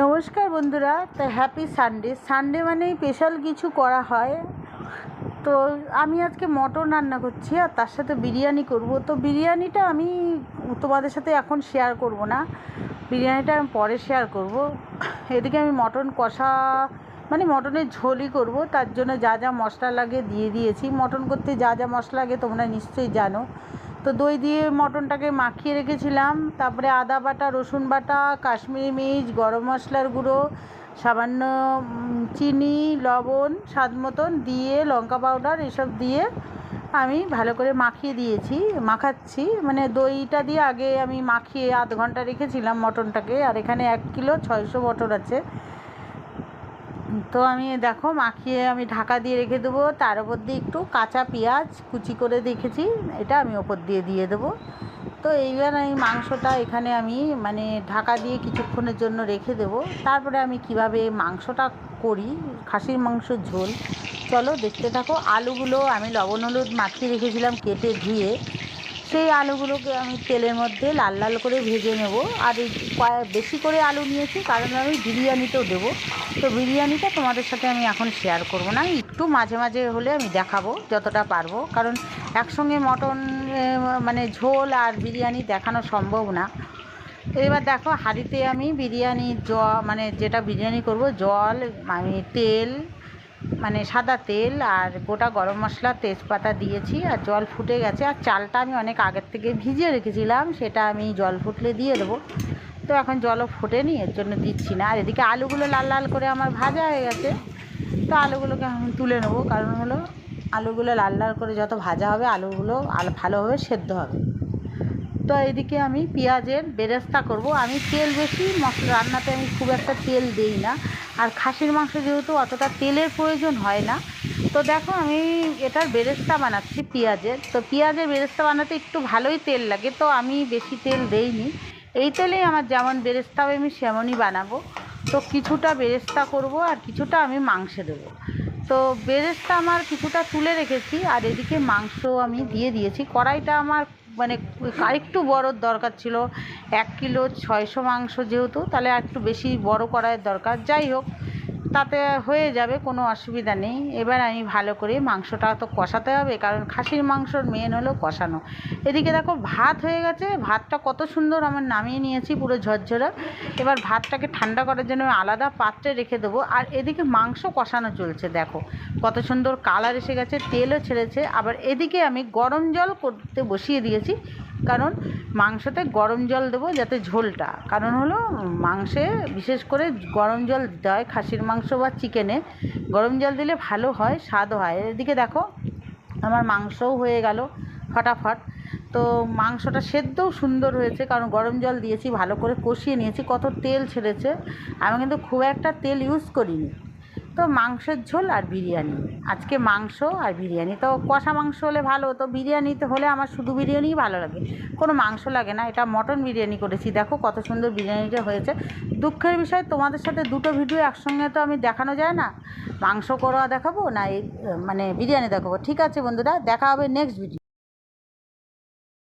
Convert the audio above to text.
নমস্কার বন্ধুরা, তো হ্যাপি সানডে সানডে মানেই স্পেশাল কিছু করা হয়। তো আমি আজকে মটন রান্না করছি আর তার সাথে বিরিয়ানি করব। তো বিরিয়ানিটা আমি তোমাদের সাথে এখন শেয়ার করব না। বিরিয়ানিটা আমি পরে শেয়ার করব। এদিকে আমি মটন কষা মানে মটনের ঝোলই করব। তার জন্য যা যা মশলা লাগে দিয়ে দিয়েছি। মটন করতে যা যা মশলা লাগে তোমরা নিশ্চয়ই জানো। তো দই দিয়ে মটনটাকে মাখিয়ে রেখেছিলাম। তারপরে আদা বাটা, রসুন বাটা, কাশ্মীরি মির্চ, গরম মশলার গুঁড়ো, সামান্য চিনি, লবণ, স্বাদ মতন দিয়ে লঙ্কা পাউডার এসব দিয়ে আমি ভালো করে মাখিয়ে দিয়েছি, মাখাচ্ছি। মানে দইটা দিয়ে আগে আমি মাখিয়ে আধ ঘণ্টা রেখেছিলাম মটনটাকে। আর এখানে এক কিলো ছয়শো মটন আছে। তো আমি দেখো মাখিয়ে আমি ঢাকা দিয়ে রেখে দেবো। তার উপর দিয়ে একটু কাঁচা পেঁয়াজ কুচি করে দেখেছি এটা আমি ওপর দিয়ে দিয়ে দেবো। তো এইবার আমি মাংসটা এখানে আমি মানে ঢাকা দিয়ে কিছুক্ষণের জন্য রেখে দেবো। তারপরে আমি কীভাবে মাংসটা করি, খাসির মাংসর ঝোল। চলো দেখতে থাকো। আলুগুলো আমি লবণ হলুদ মাখিয়ে রেখেছিলাম, কেটে ধুয়ে। সেই আলুগুলোকে আমি তেলের মধ্যে লাল লাল করে ভেজে নেব। আর এই বেশি করে আলু নিয়েছি, কারণ আমি বিরিয়ানিতেও দেবো। তো বিরিয়ানিটা তোমাদের সাথে আমি এখন শেয়ার করব না। একটু মাঝে মাঝে হলে আমি দেখাবো যতটা পারব। কারণ একসঙ্গে মটন মানে ঝোল আর বিরিয়ানি দেখানো সম্ভব না। এবার দেখো, হাঁড়িতে আমি বিরিয়ানি জ মানে যেটা বিরিয়ানি করব, জল আমি তেল মানে সাদা তেল আর গোটা গরম মশলা তেজপাতা দিয়েছি আর জল ফুটে গেছে। আর চালটা আমি অনেক আগের থেকে ভিজিয়ে রেখেছিলাম, সেটা আমি জল ফুটলে দিয়ে দেবো। তো এখন জলও ফোটেনি, এর জন্য দিচ্ছি না। আর এদিকে আলুগুলো লাল লাল করে আমার ভাজা হয়ে গেছে। তো আলুগুলোকে আমি তুলে নেব, কারণ হলো আলুগুলো লাল লাল করে যত ভাজা হবে, আলুগুলো আল ভালোভাবে সেদ্ধ হবে। তো এদিকে আমি পেঁয়াজের বেরেস্তা করব। আমি তেল বেশি মশলা রান্নাতে আমি খুব একটা তেল দেই না। আর খাসির মাংস যেহেতু অতটা তেলের প্রয়োজন হয় না, তো দেখো আমি এটার বেরেস্তা বানাচ্ছি পেঁয়াজের। তো পেঁয়াজের বেরেস্তা বানাতে একটু ভালোই তেল লাগে, তো আমি বেশি তেল দেইনি। এই তেলেই আমার যেমন বেরেস্তা আমি সেমনই বানাবো। তো কিছুটা বেরেস্তা করব আর কিছুটা আমি মাংসে দেবো। তো বেরেস্তা আমার কিছুটা তুলে রেখেছি, আর এদিকে মাংস আমি দিয়ে দিয়েছি। কড়াইটা আমার মানে আরেকটু বড়োর দরকার ছিল, এক কিলো ছয়শো মাংস যেহেতু, তাহলে আরেকটু বেশি বড় কড়াইয়ের দরকার। যাই হোক তাতে হয়ে যাবে, কোনো অসুবিধা নেই। এবার আমি ভালো করে মাংসটা তো কষাতে হবে, কারণ খাসির মাংসর মেন হলো কষানো। এদিকে দেখো ভাত হয়ে গেছে, ভাতটা কত সুন্দর আমার নামিয়ে নিয়েছি পুরো ঝরঝরা। এবার ভাতটাকে ঠান্ডা করার জন্য আলাদা পাত্রে রেখে দেবো। আর এদিকে মাংস কষানো চলছে, দেখো। কত সুন্দর কালার এসে গেছে, তেলও ছেড়েছে। আবার এদিকে আমি গরম জল করতে বসিয়ে দিয়েছি। কারণ মাংসতে গরম জল দেবো যাতে ঝোলটা। কারণ হলো মাংসে বিশেষ করে গরম জল দিতে হয় খাসির মাংস বা চিকেনে। গরম জল দিলে ভালো হয় স্বাদ হয়। এদিকে দেখো, আমার মাংসও হয়ে গেল ফটাফট। তো মাংসটা সেদ্ধও সুন্দর হয়েছে, কারণ গরম জল দিয়েছি, ভালো করে কষিয়ে নিয়েছি, কত তেল ছেড়েছে। আমি কিন্তু খুব একটা তেল ইউজ করিনি। তো মাংসের ঝোল আর বিরিয়ানি। আজকে মাংস আর বিরিয়ানি। তো কষা মাংস হলে ভালো তো বিরিয়ানিতে হলে আমার শুধু বিরিয়ানিই ভালো লাগে। কোনো মাংস লাগে না, এটা মটন বিরিয়ানি করেছি। দেখো কত সুন্দর বিরিয়ানিটা হয়েছে। দুঃখের বিষয়, তোমাদের সাথে দুটো ভিডিও একসঙ্গে তো আমি দেখানো যায় না। মাংস করা দেখাবো না এই মানে বিরিয়ানি দেখাবো। ঠিক আছে বন্ধুরা, দেখা হবে নেক্সট ভিডিও